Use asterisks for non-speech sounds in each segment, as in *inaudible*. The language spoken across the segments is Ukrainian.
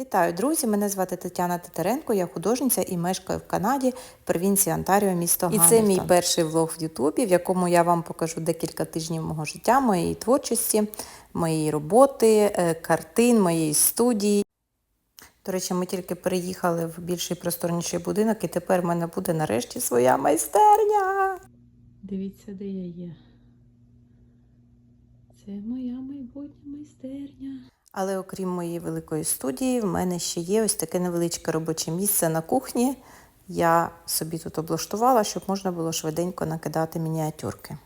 Вітаю, друзі! Мене звати Тетяна Титаренко, я художниця і мешкаю в Канаді, в провінції Онтаріо, місто І Гамільтон. це це мій мій перший влог в Ютубі, в якому я вам покажу декілька тижнів мого життя, моєї творчості, моєї роботи, е, картин, моєї студії. До речі, ми тільки переїхали в більший просторніший будинок, і тепер в мене буде нарешті своя майстерня. Дивіться, де я є. Це моя майбутня майстерня. Але окрім моєї великої студії, в мене ще є ось таке невеличке робоче місце на кухні. Я собі тут облаштувала, щоб можна було швиденько накидати мініатюрки.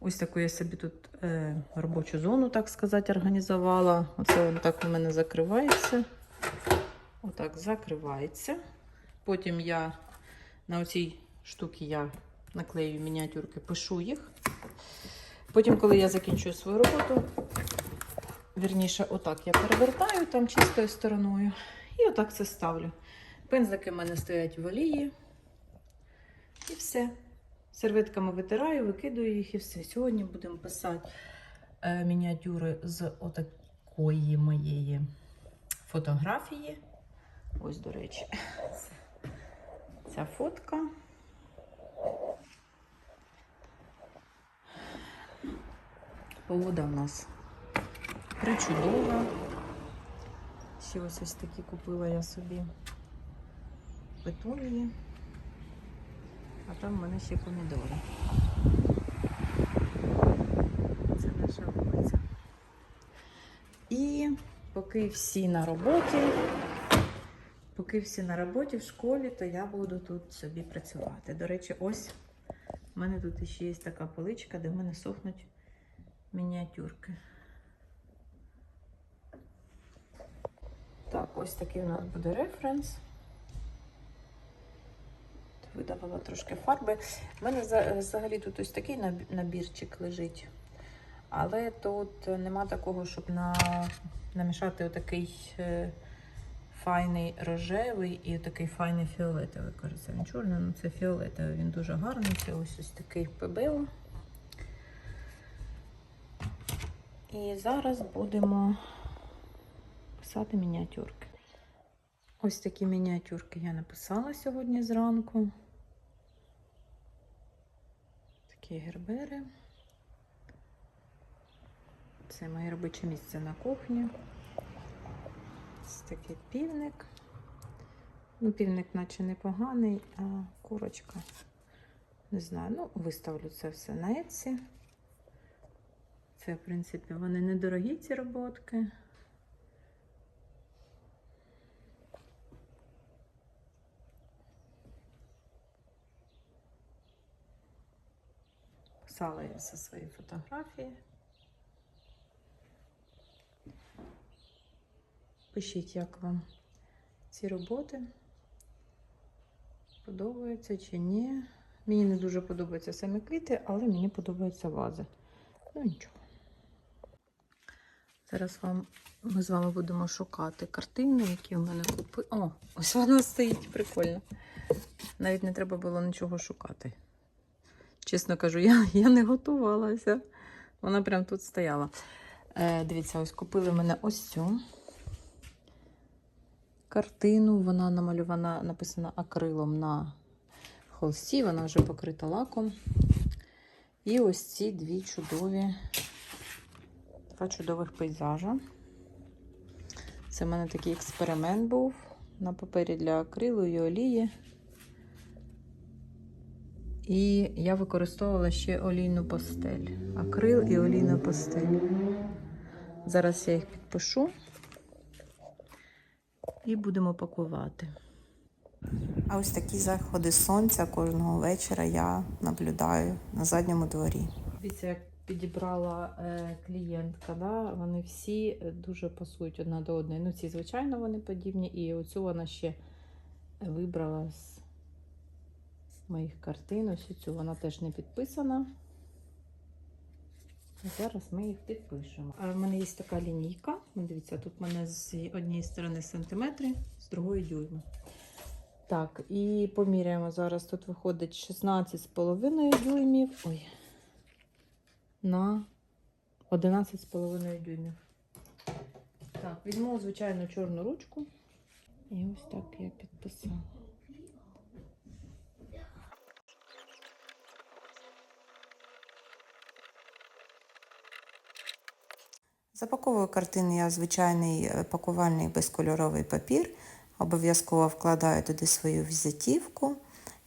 Ось таку я собі тут е, робочу зону, так сказати, організувала. Оце воно так у мене закривається. Отак закривається. Потім я на оцій штуці я наклею мініатюрки, пишу їх. Потім, коли я закінчую свою роботу, вірніше, отак я перевертаю там чистою стороною. І отак це ставлю. Пензлики в мене стоять в олії. І все. Серветками витираю, викидаю їх і все. Сьогодні будемо писати е, мініатюри з отакої моєї фотографії. Ось, до речі, ця фотка. Погода в нас причудова. Ще ось ось такі купила я собі петунії. А там в мене ще помідори. Це наша вулиця. І поки всі на роботі, поки всі на роботі в школі, то я буду тут собі працювати. До речі, ось в мене тут ще є така поличка, де в мене сохнуть мініатюрки. Так, ось такий у нас буде референс видавала трошки фарби. У мене взагалі тут ось такий набірчик лежить. Але тут нема такого, щоб на... намішати отакий е, файний рожевий і такий файний фіолетовий. Кажеться, він чорний, але це фіолетовий. Він дуже гарний. Це ось ось такий ПБО. І зараз будемо писати мініатюрки. Ось такі мініатюрки я написала сьогодні зранку. Такі гербери. Це моє робоче місце на кухні. Ось такий півник. Ну, півник наче непоганий, а курочка. Не знаю, ну, виставлю це все на Etsy. Це, в принципі, вони недорогі, ці роботки. Писала я все свої фотографії. Пишіть, як вам ці роботи. Подобаються чи ні. Мені не дуже подобаються самі квіти, але мені подобаються вази. Ну нічого. Зараз вам ми з вами будемо шукати картини, які в мене купили. О, ось вона стоїть, прикольно. Навіть не треба було нічого шукати. Чесно кажу, я, *laughs* я не готувалася. Вона прям тут стояла. Е, дивіться, ось купили мене ось цю картину. Вона намальована, написана акрилом на холсті, вона вже покрита лаком. І ось ці дві чудові, два чудових пейзажа. Це в мене такий експеримент був на папері для акрилу і олії. І я використовувала ще олійну пастель. Акрил і олійна пастель. Зараз я їх підпишу і будемо пакувати. А ось такі заходи сонця кожного вечора я наблюдаю на задньому дворі. Дивіться, як підібрала е, клієнтка, да? вони всі е, дуже пасують одна до одної. Ну, ці, звичайно, вони подібні, і оцю вона ще вибрала з моїх картин. Ось цю вона теж не підписана. Зараз ми їх підпишемо. А в мене є така лінійка. Дивіться, тут в мене з однієї сторони сантиметри, з другої дюйми. Так, і поміряємо зараз. Тут виходить 16,5 дюймів. Ой. На 11,5 дюймів. Так, візьму звичайну чорну ручку. І ось так я підписала. Запаковую картини я в звичайний е, пакувальний безкольоровий папір. Обов'язково вкладаю туди свою візитівку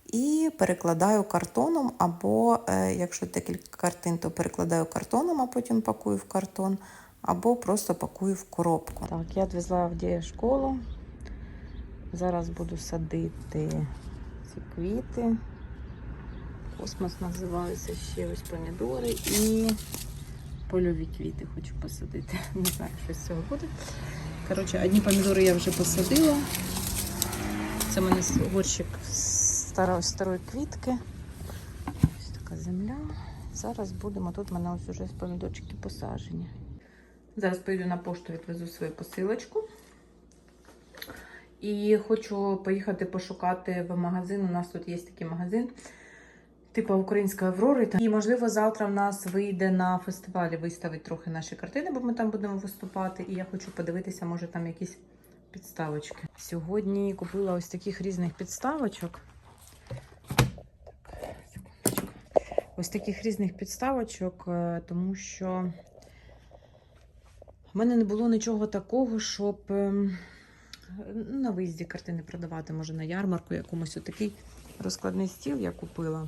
і перекладаю картоном, або е, якщо декілька картин, то перекладаю картоном, а потім пакую в картон, або просто пакую в коробку. Так, я відвезла в школу. Зараз буду садити ці квіти. Космос називаються ще ось помідори і польові квіти хочу посадити. *laughs* Не знаю, що з цього буде. Коротше, одні помідори я вже посадила. Це в мене горщик старої, старої квітки. Ось така земля. Зараз будемо. Тут в мене ось уже помідорчики посаджені. Зараз поїду на пошту, відвезу свою посилочку. І хочу поїхати пошукати в магазин. У нас тут є такий магазин, типу Української Аврори. І, можливо, завтра в нас вийде на фестивалі виставити трохи наші картини, бо ми там будемо виступати. І я хочу подивитися, може там якісь підставочки. Сьогодні купила ось таких різних підставочок. Ось таких різних підставочок, е, тому що в мене не було нічого такого, щоб ем, на виїзді картини продавати, може на ярмарку якомусь отакий розкладний стіл я купила.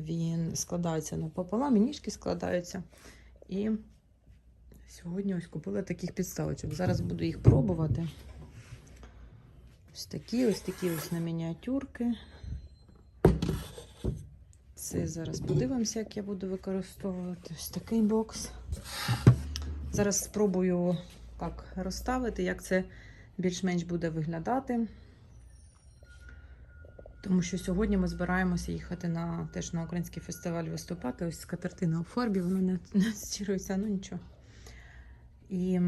Він складається напополам, і ніжки складаються. І сьогодні ось купила таких підставочок. Зараз буду їх пробувати. Ось такі, ось такі ось на мініатюрки. Це зараз подивимося, як я буду використовувати ось такий бокс. Зараз спробую так розставити, як це більш-менш буде виглядати. Тому що сьогодні ми збираємося їхати на теж на український фестиваль виступати. Ось скатертина у фарбі, вона не, *laughs* не стірується, ну нічого. І,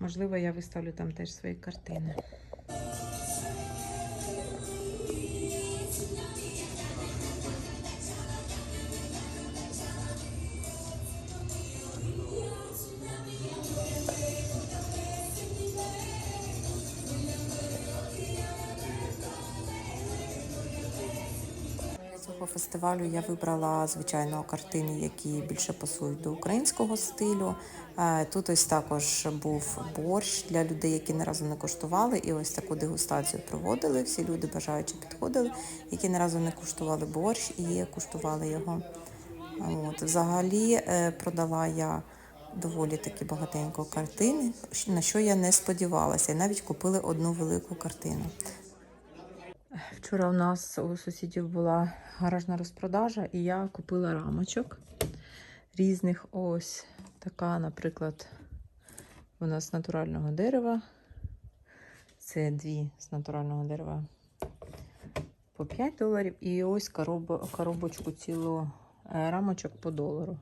можливо, я виставлю там теж свої картини. Фестивалю я вибрала звичайно картини, які більше пасують до українського стилю. Е, Тут ось також був борщ для людей, які ні разу не коштували, і ось таку дегустацію проводили. Всі люди бажаючи підходили, які ні разу не куштували борщ і куштували його. От взагалі е, продала я доволі таки багатенько картини, на що я не сподівалася, і навіть купили одну велику картину. Вчора у нас у сусідів була гаражна розпродажа, і я купила рамочок різних. Ось така, наприклад, вона з натурального дерева. Це дві з натурального дерева по 5 доларів. І ось короб, коробочку цілу е, рамочок по долару.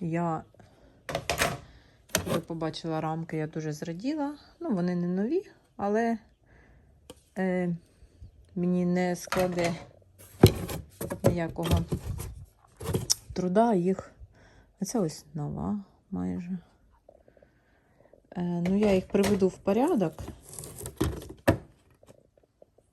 Я, коли побачила рамки, я дуже зраділа. Ну, вони не нові, але е, мені не складе ніякого труда їх. А це ось нова майже. Е, ну, я їх приведу в порядок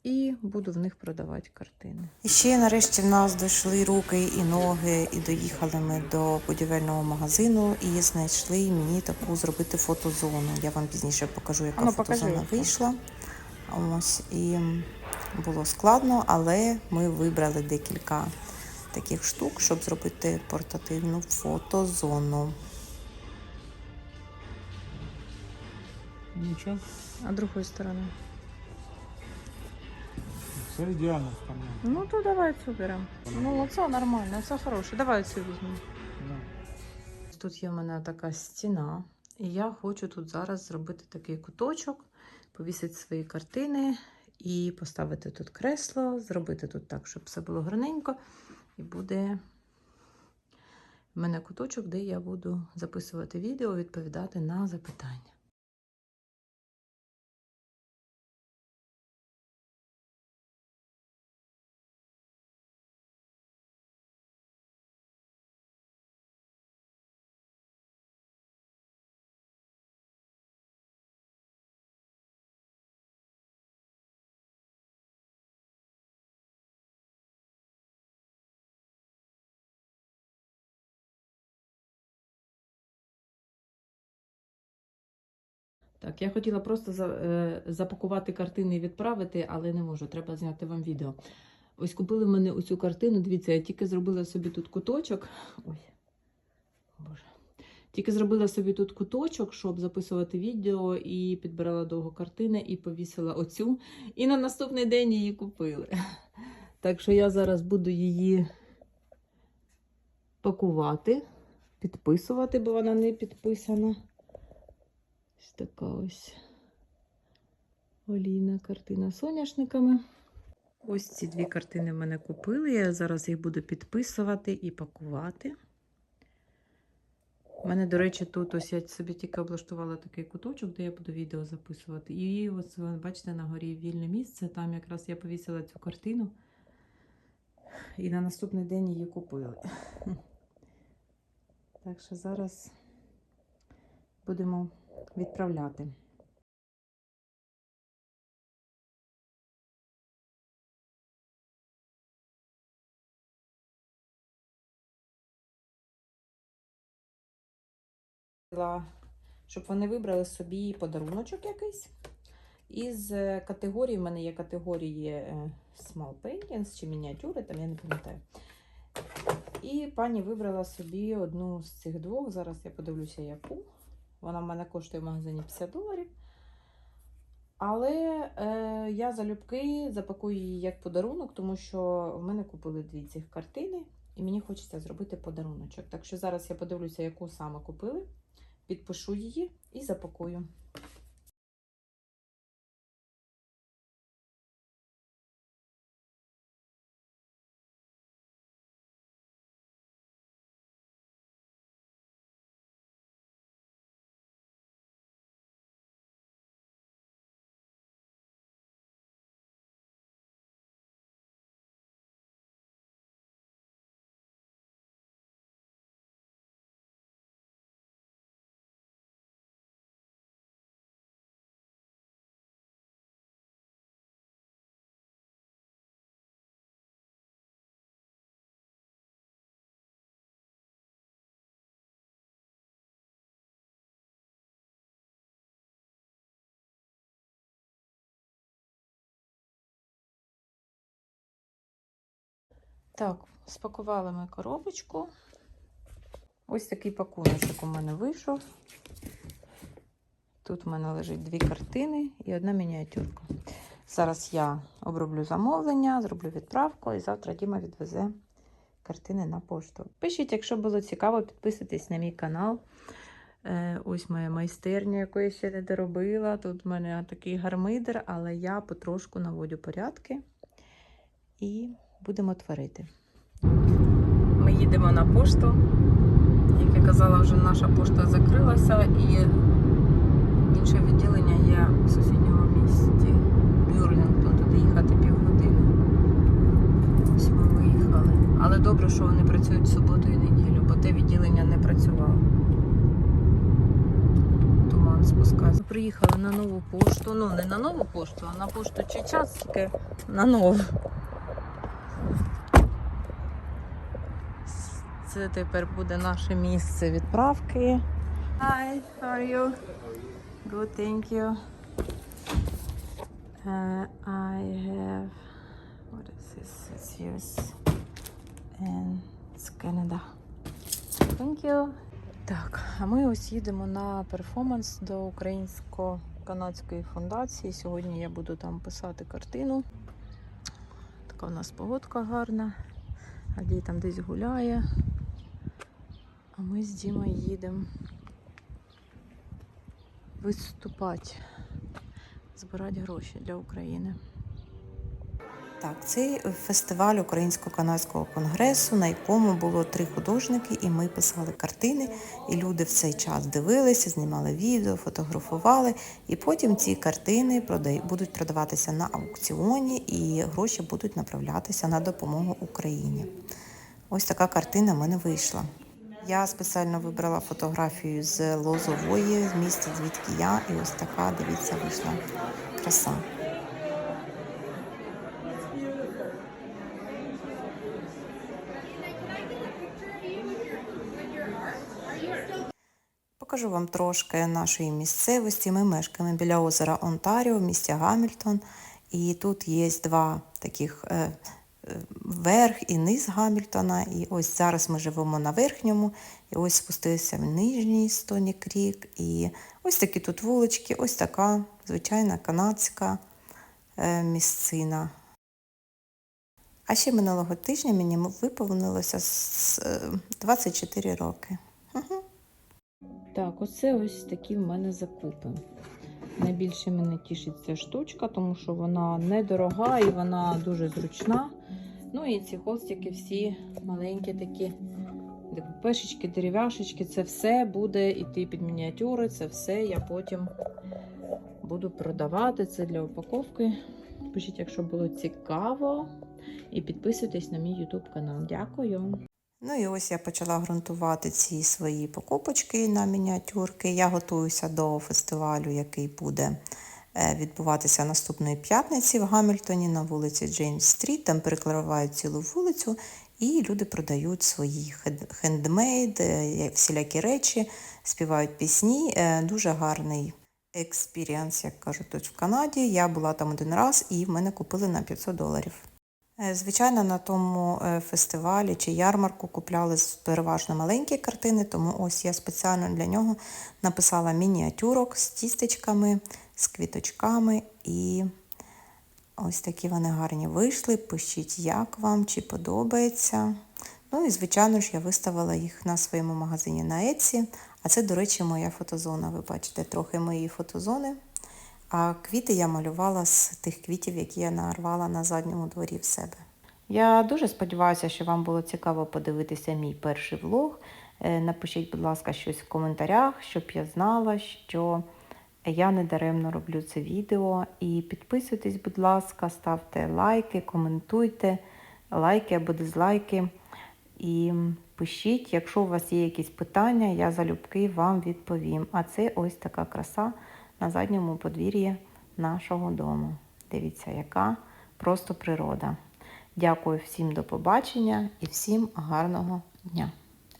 і буду в них продавати картини. І ще нарешті в нас дійшли руки і ноги, і доїхали ми до будівельного магазину і знайшли мені таку зробити фотозону. Я вам пізніше покажу, яка ну, фотозона яка. вийшла. Ось і було складно, але ми вибрали декілька таких штук, щоб зробити портативну фотозону. Нічого, А другою стороною? все ідеально вставляємо. Ну, то давай цю беремо. Ну, це нормально, це хороше. Давай цю візьмемо. Тут є в мене така стіна, і я хочу тут зараз зробити такий куточок, повісити свої картини і поставити тут кресло, зробити тут так, щоб все було гарненько. І буде в мене куточок, де я буду записувати відео, відповідати на запитання. Так, я хотіла просто за, е, запакувати картини і відправити, але не можу. Треба зняти вам відео. Ось купили в мене оцю картину. Дивіться, я тільки зробила собі тут куточок. Ой, боже. Тільки зробила собі тут куточок, щоб записувати відео, і підбирала довго картини, і повісила оцю. І на наступний день її купили. Так що я зараз буду її пакувати, підписувати, бо вона не підписана. Ось така ось олійна картина з соняшниками. Ось ці дві картини в мене купили. Я зараз їх буду підписувати і пакувати. У мене, до речі, тут ось я собі тільки облаштувала такий куточок, де я буду відео записувати. І ось, ви бачите, на горі вільне місце. Там якраз я повісила цю картину. І на наступний день її купили. Так що зараз будемо відправляти. Щоб вони вибрали собі подаруночок якийсь. Із е, категорії, в мене є категорії е, Small Paintings чи мініатюри, там я не пам'ятаю. І пані вибрала собі одну з цих двох. Зараз я подивлюся, яку. Вона в мене коштує в магазині 50 доларів. Але е, я залюбки запакую її як подарунок, тому що в мене купили дві цих картини, і мені хочеться зробити подаруночок. Так що зараз я подивлюся, яку саме купили, підпишу її і запакую. Так, спакували ми коробочку. Ось такий пакуночок у мене вийшов. Тут в мене лежить дві картини і одна мініатюрка. Зараз я оброблю замовлення, зроблю відправку, і завтра Діма відвезе картини на пошту. Пишіть, якщо було цікаво, підписуйтесь на мій канал. Е, Ось моя майстерня, яку я ще не доробила. Тут в мене такий гармидер, але я потрошку наводю порядки і будемо творити. Ми їдемо на пошту. Як я казала, вже наша пошта закрилася і інше відділення є в сусідньому місті. Бюрлінгтон, туди їхати півгодини. Ось ми виїхали. Але добре, що вони працюють суботу і неділю, бо те відділення не працювало. Туман спускався. Приїхали на нову пошту. Ну, не на нову пошту, а на пошту Чечацьке, на нову. Це тепер буде наше місце відправки. Hi, how are you? Good, thank you. Uh, I have what is this? It's US and it's Canada. Thank you. Так, а ми ось їдемо на перформанс до українсько-канадської фундації. Сьогодні я буду там писати картину. Така у нас погодка гарна. Алій там десь гуляє. А ми з Дімою їдемо виступати, збирати гроші для України. Так, це фестиваль Українсько-канадського конгресу, на якому було три художники, і ми писали картини, і люди в цей час дивилися, знімали відео, фотографували. І потім ці картини будуть продаватися на аукціоні, і гроші будуть направлятися на допомогу Україні. Ось така картина в мене вийшла. Я спеціально вибрала фотографію з Лозової, з міста, звідки я, і ось така, дивіться, вийшла краса. Покажу вам трошки нашої місцевості. Ми мешкаємо біля озера Онтаріо в місті Гамільтон. І тут є два таких е, верх і низ Гамільтона. І ось зараз ми живемо на верхньому, і ось спустилися в нижній Стоні Крік. І ось такі тут вулички, ось така звичайна канадська е, місцина. А ще минулого тижня мені виповнилося е, 24 роки. Так, оце ось такі в мене закупи. Найбільше мене тішить ця штучка, тому що вона недорога і вона дуже зручна. Ну і ці холстики всі маленькі такі. Пешечки, дерев'яшечки, це все буде йти під мініатюри, це все я потім буду продавати. Це для упаковки. Пишіть, якщо було цікаво. І підписуйтесь на мій YouTube канал. Дякую. Ну і ось я почала ґрунтувати ці свої покупочки на мініатюрки. Я готуюся до фестивалю, який буде відбуватися наступної п'ятниці в Гамільтоні на вулиці Джеймс Стріт. Там перекривають цілу вулицю, і люди продають свої хендмейд, е, всілякі речі, співають пісні. Е, Дуже гарний експіріанс, як кажуть тут в Канаді. Я була там один раз і в мене купили на 500 доларів. Е, Звичайно, на тому е, фестивалі чи ярмарку купляли переважно маленькі картини, тому ось я спеціально для нього написала мініатюрок з тістечками, з квіточками і ось такі вони гарні вийшли. Пишіть, як вам, чи подобається. Ну і, звичайно ж, я виставила їх на своєму магазині на Etsy. А це, до речі, моя фотозона. Ви бачите трохи моєї фотозони. А квіти я малювала з тих квітів, які я нарвала на задньому дворі в себе. Я дуже сподіваюся, що вам було цікаво подивитися мій перший влог. Е, Напишіть, будь ласка, щось в коментарях, щоб я знала, що я не даремно роблю це відео. І підписуйтесь, будь ласка, ставте лайки, коментуйте, лайки або дизлайки. І пишіть, якщо у вас є якісь питання, я залюбки вам відповім. А це ось така краса на задньому подвір'ї нашого дому. Дивіться, яка просто природа. Дякую всім до побачення і всім гарного дня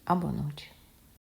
або ночі.